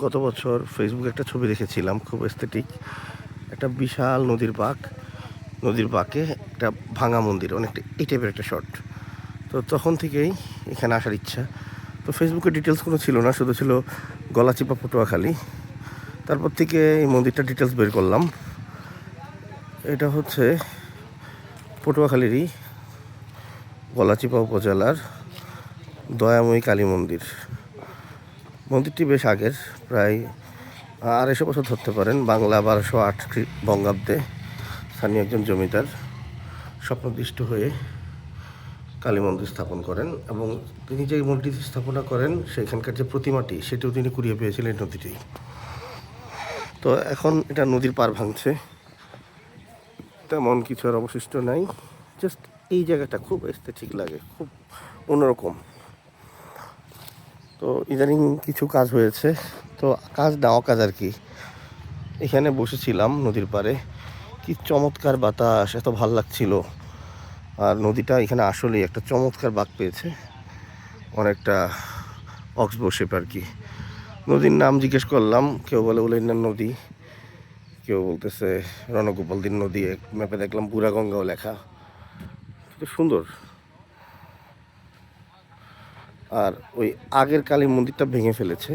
গত বছর ফেসবুকে একটা ছবি দেখেছিলাম, খুব এস্থেটিক একটা বিশাল নদীর বাঁক, নদীর বাঁকে একটা ভাঙা মন্দির, অনেকটা এই টাইপের একটা শট তো তখন থেকেই এখানে আসার ইচ্ছা। তো ফেসবুকে ডিটেলস কোনো ছিল না, শুধু ছিল গলাচিপা পটুয়াখালী। তারপর থেকে এই মন্দিরটা ডিটেলস বের করলাম। এটা হচ্ছে পটুয়াখালীরই গলাচিপা উপজেলার দয়াময়ী কালী মন্দির। মন্দিরটি বেশ আগের, প্রায় আড়াইশো বছর ধরতে পারেন। বাংলা বারোশো আট বঙ্গাব্দে স্থানীয় একজন জমিদার স্বপ্নদৃষ্ট হয়ে কালী মন্দির স্থাপন করেন এবং তিনি যে মন্দিরটি স্থাপনা করেন, সেখানকার যে প্রতিমাটি, সেটিও তিনি কুড়িয়ে পেয়েছিলেন নদীটি। তো এখন এটা নদীর পার ভাঙছে। তেমন কিছু আর অবশিষ্ট নাই। জাস্ট এই জায়গাটা খুব এসতে ঠিক লাগে, খুব অন্যরকম। তো ইদানিং কিছু কাজ হয়েছে। তো কাজ না কাজ আর কি। এখানে বসেছিলাম নদীর পাড়ে। কি চমৎকার বাতাস, এত ভালো লাগছিল। আর নদীটা এখানে আসলেই একটা চমৎকার বাঘ পেয়েছে। অনেকটা অক্সবো শেপ আর কি। নদীর নাম জিজ্ঞেস করলাম, কেউ বলে উলাইনার নদী। কেউ বলতেছে রণগোপাল দিন নদী ম্যাপে দেখলাম বুড়াগঙ্গাও লেখা। সুন্দর। আর ওই আগের কালী মন্দিরটা ভেঙে ফেলেছে।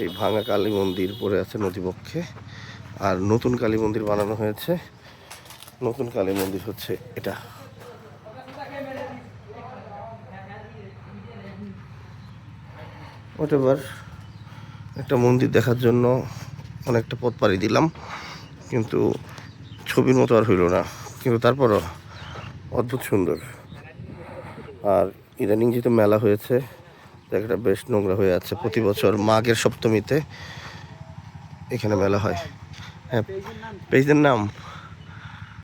এই ভাঙা কালী মন্দির পড়ে আছে নদীপক্ষে আর নতুন কালী মন্দির বানানো হয়েছে। নতুন কালী মন্দির হচ্ছে এটা। ওটেবার একটা মন্দির দেখার জন্য অনেকটা পথ পাড়ি দিলাম, কিন্তু ছবির মতো আর হইল না। কিন্তু তারপরও অদ্ভুত সুন্দর। আর ইদানিং যেহেতু মেলা হয়েছে জায়গাটা বেশ নোংরা হয়ে আছে। প্রতি বছর মাঘের সপ্তমীতে এখানে মেলা হয়। হ্যাঁ পেজের নাম?